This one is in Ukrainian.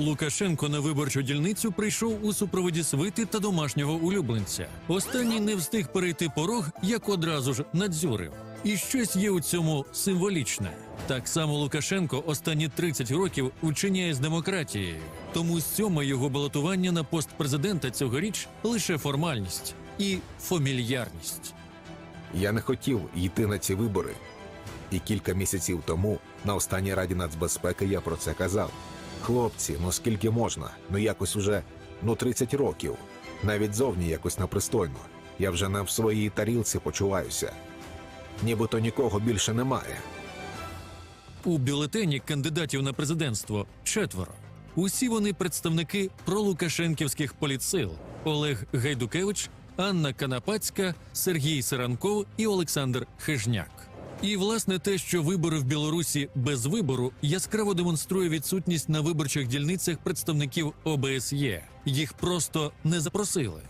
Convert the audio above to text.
Лукашенко на виборчу дільницю прийшов у супроводі свити та домашнього улюбленця. Останній не встиг перейти порог, як одразу ж надзюрив. І щось є у цьому символічне. Так само Лукашенко останні 30 років учиняє з демократією. Тому сьоме його балотування на пост президента цьогоріч лише формальність і фамільярність. Я не хотів йти на ці вибори. І кілька місяців тому на останній раді нацбезпеки я про це казав. Хлопці, ну скільки можна? Ну якось уже ну 30 років. Навіть зовні якось непристойно. Я вже не в своїй тарілці почуваюся. Нібито нікого більше немає. У бюлетені кандидатів на президентство четверо. Усі вони представники пролукашенківських політсил: Олег Гайдукевич, Анна Канапацька, Сергій Сиранков і Олександр Хижняк. І власне те, що вибори в Білорусі без вибору яскраво демонструє відсутність на виборчих дільницях представників ОБСЄ. Їх просто не запросили.